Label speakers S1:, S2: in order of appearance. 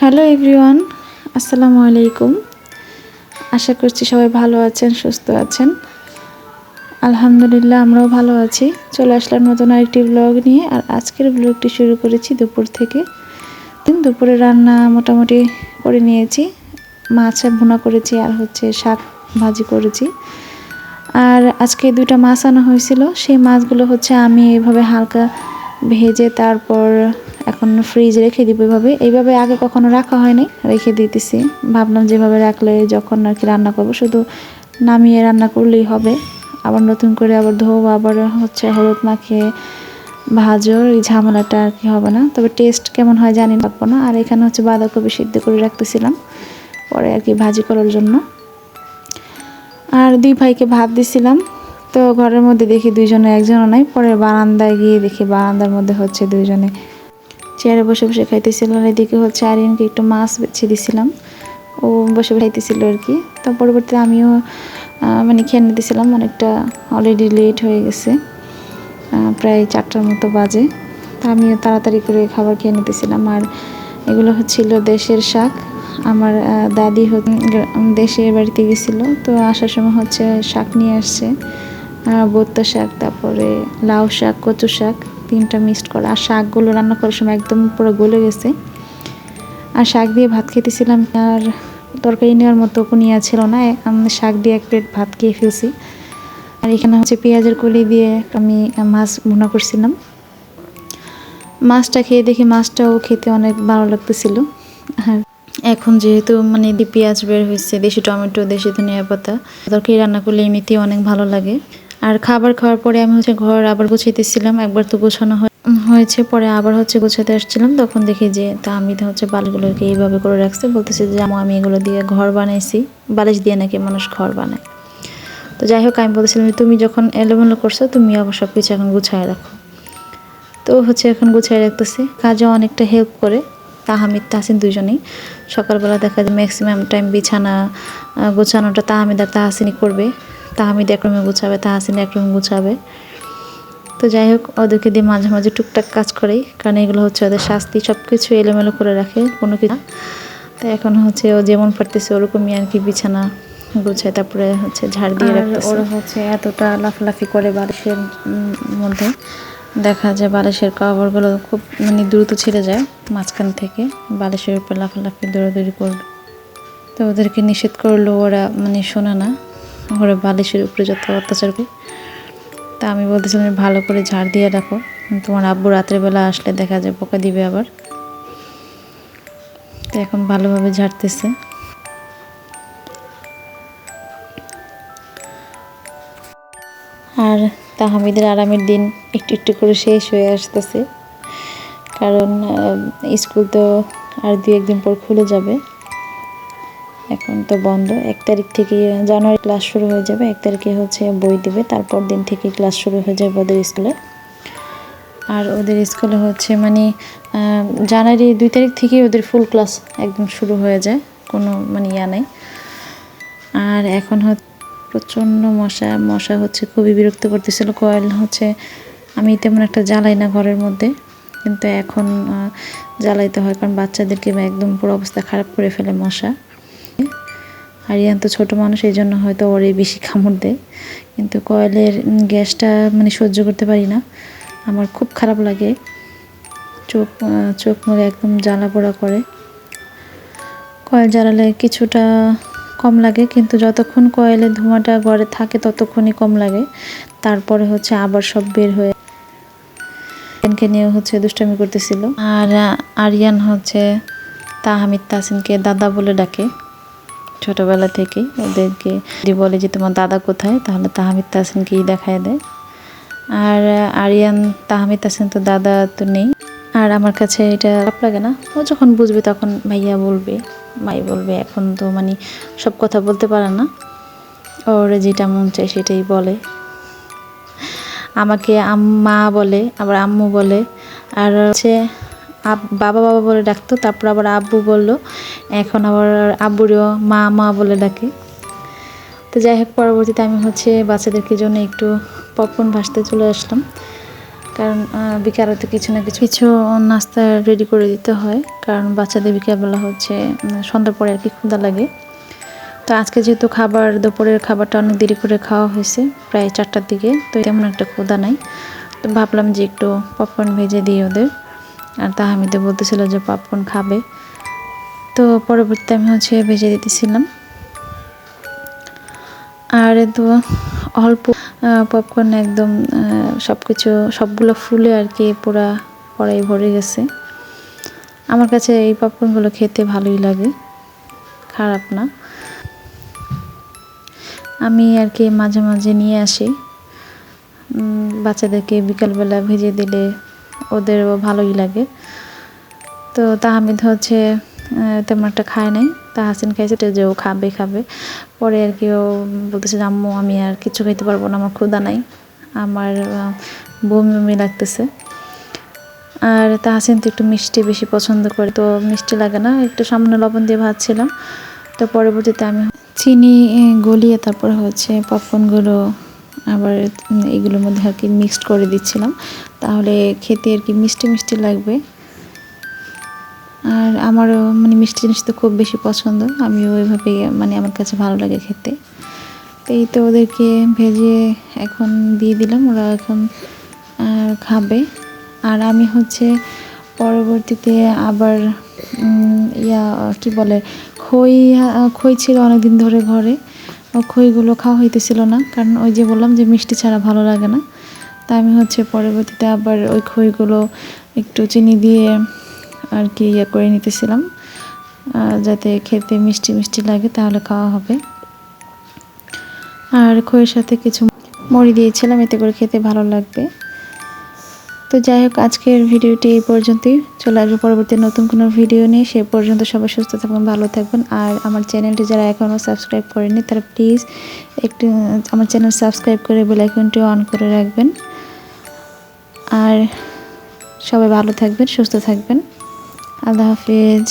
S1: Hello everyone আসসালামু আলাইকুম আশা করছি সবাই ভালো আছেন, সুস্থ আছেন। আলহামদুলিল্লাহ, আমরাও ভালো আছি। চলে আসলাম নতুন আরেকটি ব্লগ নিয়ে, আর আজকের ব্লগটি শুরু করেছি দুপুর থেকে। দিন দুপুরে রান্না মোটামুটি করে নিয়েছি। মাছ ভুনা করেছি, আর হচ্ছে শাক ভাজি করেছি। আর আজকে দুইটা মাছ আনা হয়েছিল। সেই মাছগুলো হচ্ছে আমি এভাবে হালকা ভেজে তারপর এখন ফ্রিজে রেখে দিব এভাবে। এইভাবে আগে কখনো রাখা হয়নি, রেখে দিতেছি। ভাবলাম যেভাবে রাখলে যখন আর কি রান্না করব, শুধু নামিয়ে রান্না করলেই হবে। আবার নতুন করে আবার ধোবো, আবার হচ্ছে হলুদ মাখিয়ে ভাজো, এই ঝামেলাটা আর কি হবে না। তবে টেস্ট কেমন হয় জানি পারব না। আর এখানে হচ্ছে বাঁধাকপি সিদ্ধ করে রাখতেছিলাম, পরে আর কি ভাজি করার জন্য। আর দুই ভাইকে ভাত দিছিলাম, তো ঘরের মধ্যে দেখি দুইজনে, একজনও নাই। পরে বারান্দায় গিয়ে দেখি বারান্দার মধ্যে হচ্ছে দুইজনে চেয়ারে বসে বসে খাইতেছিল, আর এদিকে হচ্ছে আরিয়ানকে একটু মাছ বেছে দিছিলাম। ও বসে খাইতেছিল আর কি। তো পরবর্তীতে আমিও মানে খেয়ে নিতেছিলাম, অনেকটা অলরেডি লেট হয়ে গেছে প্রায় চারটার মতো বাজে। তা আমিও তাড়াতাড়ি করে খাবার খেয়ে নিতেছিলাম। আর এগুলো হচ্ছিল দেশের শাক। আমার দাদি দেশের বাড়িতে গেছিল, তো আসার সময় হচ্ছে শাক নিয়ে আসছে। বোত্তা শাক, তারপরে লাউ শাক, কচু শাক। তিনটা মিক্সড করা। আর শাকগুলো রান্না করার সময় একদম পুরো গলে গেছে। আর শাক দিয়ে ভাত খেতেছিলাম। আর তরকারি নেওয়ার মতো কোনো ইয়া ছিল না। আমি শাক দিয়ে এক প্লেট ভাত খেয়ে ফেলছি। আর এখানে হচ্ছে পেঁয়াজের কলি দিয়ে আমি মাছ ভুনা করছিলাম। মাছটা খেয়ে দেখি মাছটাও খেতে অনেক ভালো লাগতেছিল। আর এখন যেহেতু মানে পেঁয়াজ বের হয়েছে, দেশি টমেটো, দেশি ধনিয়া পাতা, তরকারি রান্না করলে এমনিতেই অনেক ভালো লাগে। আর খাবার খাওয়ার পরে আমি হচ্ছে ঘর আবার গুছাইতেছিলাম একবার তো গোছানো হয়েছে, পরে আবার হচ্ছে গোছাতে আসছিলাম, তখন দেখি যে তা আমি তো হচ্ছে বালিগুলোকে এইভাবে করে রাখছে, বলতেছে যে আমি এগুলো দিয়ে ঘর বানাইছি, বালিশ দিয়ে নাকি মানুষ ঘর বানায়। তো যাই হোক, আমি বলতেছিলাম তুমি যখন এলোমেলো করছ, তুমি আবার সব কিছু এখন গুছায় রাখো। তো হচ্ছে এখন গুছাই রাখতেছে, কাজে অনেকটা হেল্প করে তাহামিদ, তাহসিন দুজনেই সকালবেলা দেখা যায় ম্যাক্সিমাম টাইম বিছানা গোছানোটা তাহামিদ আর তাহাসিনই করবে। তাহামিদ একরমে গুছাবে তাহাসিন একরমে গুছাবে। তো যাই হোক ওদেরকে দিয়ে মাঝে মাঝে টুকটাক কাজ করেই কারণ এগুলো হচ্ছে ওদের শাস্তি সব কিছু এলোমেলো করে রাখে কোনো কিছু তো এখন হচ্ছে ও যেমন পারতেছে ওরকমই আর কি বিছানা গুছায় তারপরে হচ্ছে ঝাড় দিয়ে রাখে ওরা হচ্ছে এতটা লাফালাফি করে বালিশের মধ্যে। দেখা যায় বালিশের কভারগুলো খুব মানে দ্রুত ছিঁড়ে যায় মাঝখান থেকে বালিশের উপর লাফালাফি দৌড়াদৌড়ি করল। তো ওদেরকে নিষেধ করল ওরা মানে শোনে না। ওরা বালিশের উপরে যত অত্যাচার করে, তা আমি বলতেছিলাম ভালো করে ঝাড় দিয়ে রাখো। তোমার আব্বু রাত্রেবেলা আসলে দেখা যায় পোকা দিবে আবার। তো এখন ভালোভাবে ঝাড়তেছে। আর তাহামিদের আরামের দিন একটু একটু করে শেষ হয়ে আসতেছে। কারণ স্কুল তো আর দু একদিন পর খুলে যাবে। এখন তো বন্ধ। এক তারিখ থেকে জানুয়ারি ক্লাস শুরু হয়ে যাবে। এক তারিখে হচ্ছে বই দেবে। তারপর দিন থেকে ক্লাস শুরু হয়ে যাবে ওদের স্কুলে আর ওদের স্কুলে হচ্ছে মানে জানুয়ারি দুই তারিখ থেকেই ওদের ফুল ক্লাস একদম শুরু হয়ে যায়। কোনো মানে ইয়া নেই। আর এখন হচ্ছে প্রচণ্ড মশা। মশা হচ্ছে খুবই বিরক্ত করতেছিল। কয়েল হচ্ছে, আমি তেমন একটা জ্বালাই না ঘরের মধ্যে। কিন্তু এখন জ্বালাইতে হয়। কারণ বাচ্চাদেরকে একদম পুরো অবস্থা খারাপ করে ফেলে মশা। আরিয়ান তো ছোটো মানুষ, এই জন্য হয়তো ওরে বেশি কামড় দেয়। কিন্তু কয়েলের গ্যাসটা মানে সহ্য করতে পারি না। আমার খুব খারাপ লাগে। চোখ চোখ মুখে একদম জ্বালা পোড়া করে। কয়েল জ্বালালে কিছুটা কম লাগে, কিন্তু যতক্ষণ কয়েলের ধোঁয়াটা ঘরে থাকে ততক্ষণই কম লাগে। তারপরে হচ্ছে আবার সব বের হয়ে কে নিয়ে হচ্ছে দুষ্টামি করতেছিল। আর আরিয়ান হচ্ছে তাহামিদ তাসিনকে দাদা বলে ডাকে। ছোটবেলা থেকে ওদেরকে যদি বলে যে, তোমার দাদা কোথায়? তাহলে তাহামিদ তাসিনকেই দেখায় দেয়। আর আরিয়ান, তাহামিদ তাসিন তো দাদা তো নেই। আর আমার কাছে এটা খারাপ লাগে না। ও যখন বুঝবে তখন ভাইয়া বলবে মাই বলবে, এখন তো মানে সব কথা বলতে পারে না। ওর যেটা মন চায় সেটাই বলে। আমাকে মা বলে, আবার আম্মু বলে। আর হচ্ছে বাবা বাবা বলে ডাকতো, তারপর আবার আব্বু বলল, এখন আবার আব্বুরও মা মা বলে ডাকে। তো যাই হোক, পরবর্তীতে আমি হচ্ছে বাচ্চাদেরকে জন্য একটু পপকর্ন ভাসতে চলে আসলাম। কারণ বিকালে তো কিছু না কিছু কিছু নাস্তা রেডি করে দিতে হয়। কারণ বাচ্চাদের বিকালবেলা হচ্ছে সন্ধ্যার পরে আর কি ক্ষুদা লাগে। তো আজকে যেহেতু খাবার, দুপুরের খাবারটা অনেক দেরি করে খাওয়া হয়েছে, প্রায় চারটার দিকে, তো তেমন একটা ক্ষুদা নাই। তো ভাবলাম যে একটু পপকর্ন ভেজে দিই ওদের। আর তাহামিদে বলতেছিল যে পপকর্ন খাবে। তো পরবর্তীতে আমি হচ্ছে ভেজে দিতেছিলাম। আর তো অল্প পপকর্ন একদম সব কিছু সবগুলো ফুলে আর কি পুরা কড়াই ভরে গেছে। আমার কাছে এই পপকর্নগুলো খেতে ভালোই লাগে, খারাপ না। আমি আর কি মাঝে মাঝে নিয়ে আসি। বাচ্চাদেরকে বিকালবেলা ভেজে দিলে ওদেরও ভালোই লাগে। তো তাহামিদ হচ্ছে তেমন একটা খায় নাই। তাহাসিন খাইছে যে ও খাবে খাবে। পরে আর কি ও বলতেছে আম্মু, আমি আর কিছু খাইতে পারব না, আমার ক্ষুদা নাই। আমার বমি বমি লাগতেছে। আর তাহাসিন তো একটু মিষ্টি বেশি পছন্দ করে, তো মিষ্টি লাগে না। একটু সামান্য লবণ দিয়ে ভাজছিলাম। তো পরবর্তীতে আমি চিনি গলিয়ে তারপর হচ্ছে পপকর্নগুলো আবার এগুলোর মধ্যে আর কি মিক্সড করে দিচ্ছিলাম। তাহলে খেতে আর কি মিষ্টি মিষ্টি লাগবে। আর আমারও মানে মিষ্টি জিনিস তো খুব বেশি পছন্দ। আমি ওইভাবে মানে আমার কাছে ভালো লাগে খেতে। এই তো ওদেরকে ভেজে এখন দিয়ে দিলাম। ওরা এখন খাবে। আর আমি হচ্ছে পরবর্তীতে আবার ইয়া, কি বলে, খই খই ছিল অনেক দিন ধরে ঘরে। খইগুলো খাওয়া হইতেছিল না, কারণ ওই যে বললাম যে মিষ্টি ছাড়া ভালো লাগে না। তা আমি হচ্ছে পরবর্তীতে আবার ওই খইগুলো একটু চিনি দিয়ে আর কি ইয়ে করে নিতেছিলাম যাতে খেতে মিষ্টি মিষ্টি লাগে, তাহলে খাওয়া হবে। আর খইয়ের সাথে কিছু মরি দিয়েছিলাম, এতে করে খেতে ভালো লাগবে। তো যাই হোক, আজকের ভিডিওটি এই পর্যন্তই। চলে আসব পরবর্তী নতুন কোনো ভিডিও নিয়ে। সে পর্যন্ত সবাই সুস্থ থাকবেন ভালো থাকবেন আর আমার চ্যানেলটি যারা এখনও সাবস্ক্রাইব করেনি তারা প্লিজ একটু, আমার চ্যানেল সাবস্ক্রাইব করে বেলাইকনটি অন করে রাখবেন। আর সবাই ভালো থাকবেন, সুস্থ থাকবেন। আল্লাহ হাফিজ।